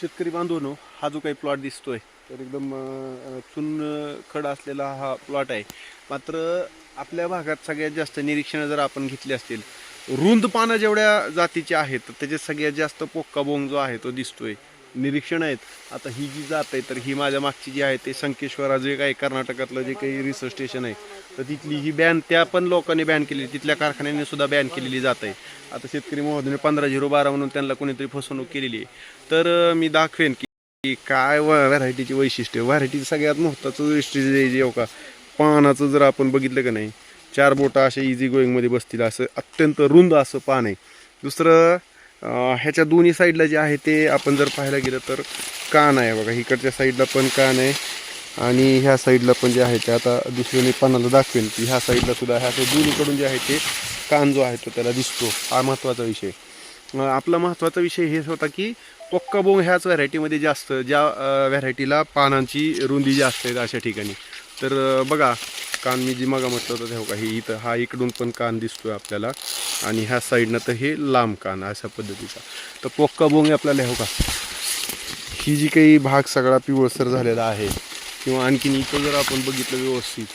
शेतकरी बांधवनो हा जो काही प्लॉट दिसतोय तर एकदम अं, चुन खड असलेला हा प्लॉट आहे. मात्र आपल्या भागात सगळ्यात जास्त निरीक्षणं जर आपण घेतली असतील रुंद पानं जेवढ्या जातीचे आहेत तर त्याच्यात सगळ्यात जास्त पोक्का बोंग जो आहे तो दिसतोय. निरीक्षण आहेत. आता ही जी जात आहे तर ही माझ्या मागची जी आहे ते संकेश्वरा जे काही कर्नाटकातलं जे काही रिसर्च स्टेशन आहे तर तिथली ही बॅन त्या पण लोकांनी बॅन केली तिथल्या कारखान्याने सुद्धा बॅन केलेली जात आहे. आता शेतकरी महोदयने पंधरा झिरो बारा म्हणून त्यांना कोणीतरी फसवणूक केलेली आहे. तर मी दाखवेन की काय व्हरायटीची वैशिष्ट्य व्हरायटी सगळ्यात महत्त्वाचं वैशिष्ट्य जे हो का पानाचं जर आपण बघितलं का नाही चार बोटं अशा इझी गोईंगमध्ये बसतील असं अत्यंत रुंद असं पान आहे. दुसरं ह्याच्या दोन्ही साईडला जे आहे ते आपण जर पाहायला गेलं तर कान आहे बघा. इकडच्या साईडला पण कान आहे आणि ह्या साईडला पण जे आहे ते आता दुसऱ्या मी पानाला दाखवेन की ह्या साईडला सुद्धा ह्या दोन्हीकडून जे आहे ते कान जो आहे तो त्याला दिसतो. हा महत्त्वाचा विषय. आपला महत्त्वाचा विषय हेच होता की पोक्काबोंग ह्याच व्हरायटीमध्ये जास्त ज्या व्हरायटीला पानांची रुंदी जास्त आहे अशा ठिकाणी. तर बघा कान मी जी मगा म्हटलं होतं तेव्हा का हे इथं हा इकडून पण कान दिसतोय आपल्याला आणि ह्या साईडनं तर हे लांब कान अशा पद्धतीचा. तर पोक्का बोंग आपल्याला हो का? ही जी काही भाग सगळा पिवळसर झालेला आहे किंवा आणखीन इथं जर आपण बघितलं व्यवस्थित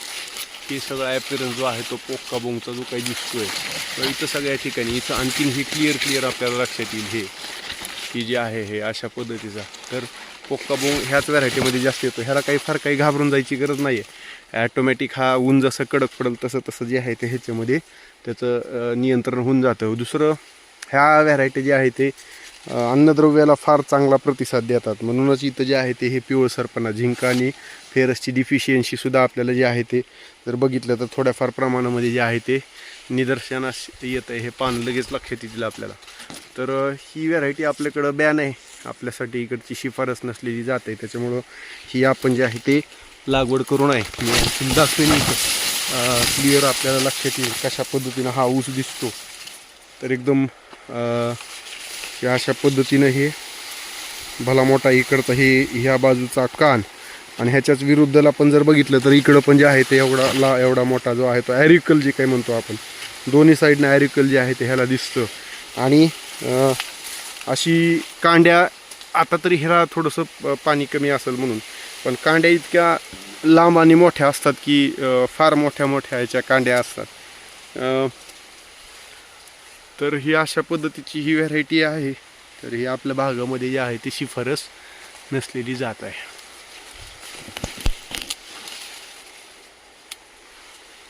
की सगळा ॲपिरन्स जो आहे तो पोक्का बोंगचा जो काही दिसतोय तर इथं सगळ्या ठिकाणी इथं आणखीन हे क्लिअर क्लिअर आपल्याला लक्षात येईल हे. की जे आहे हे अशा पद्धतीचा. तर पोक्का बोंग ह्याच व्हरायटीमध्ये जास्त येतो. ह्याला काही फार काही घाबरून जायची गरज नाही आहे ॲटोमॅटिक हा ऊन जसं कडक पडेल तसं तसं जे आहे ते ह्याच्यामध्ये त्याचं नियंत्रण होऊन जातं. दुसरं ह्या व्हरायटी जे आहे ते अन्नद्रव्याला फार चांगला प्रतिसाद देतात. म्हणूनच इथं जे आहे ते हे पिवळसरपणा झिंक आणि फेरसची डिफिशियन्सीसुद्धा आपल्याला जे आहे ते जर बघितलं तर थोड्याफार प्रमाणामध्ये जे आहे ते निदर्शनास येतं आहे हे पान लगेच लक्षात येतील आपल्याला. तर ही व्हरायटी आपल्याकडं बॅन आहे. आपल्यासाठी इकडची शिफारस नसलेली जात. आहे त्याच्यामुळं ही आपण जे आहे ते लागवड करू नये सुद्धा क्लिअर आपल्याला लक्षात येईल कशा पद्धतीनं हा ऊस दिसतो. तर एकदम अशा पद्धतीनं हे भला मोठा इकडचा हे ह्या बाजूचा कान आणि ह्याच्याच विरुद्धला पण जर बघितलं तर इकडं पण जे आहे ते एवढा ला एवढा मोठा जो आहे तो ॲरिकल जे काही म्हणतो आपण दोन्ही साईडनं ॲरिकल जे आहे ते ह्याला दिसतं. आणि अशी कांड्या आता तरी ह्याला थोडंसं प- पाणी कमी असेल म्हणून. पण कांड्या इतक्या लांब आणि मोठ्या असतात की फार मोठ्या मोठ्या ह्याच्या कांड्या असतात. तर ही अशा पद्धतीची ही व्हरायटी आहे. तर ही आपल्या भागामध्ये जी आहे ती शिफारस नसलेली जात आहे.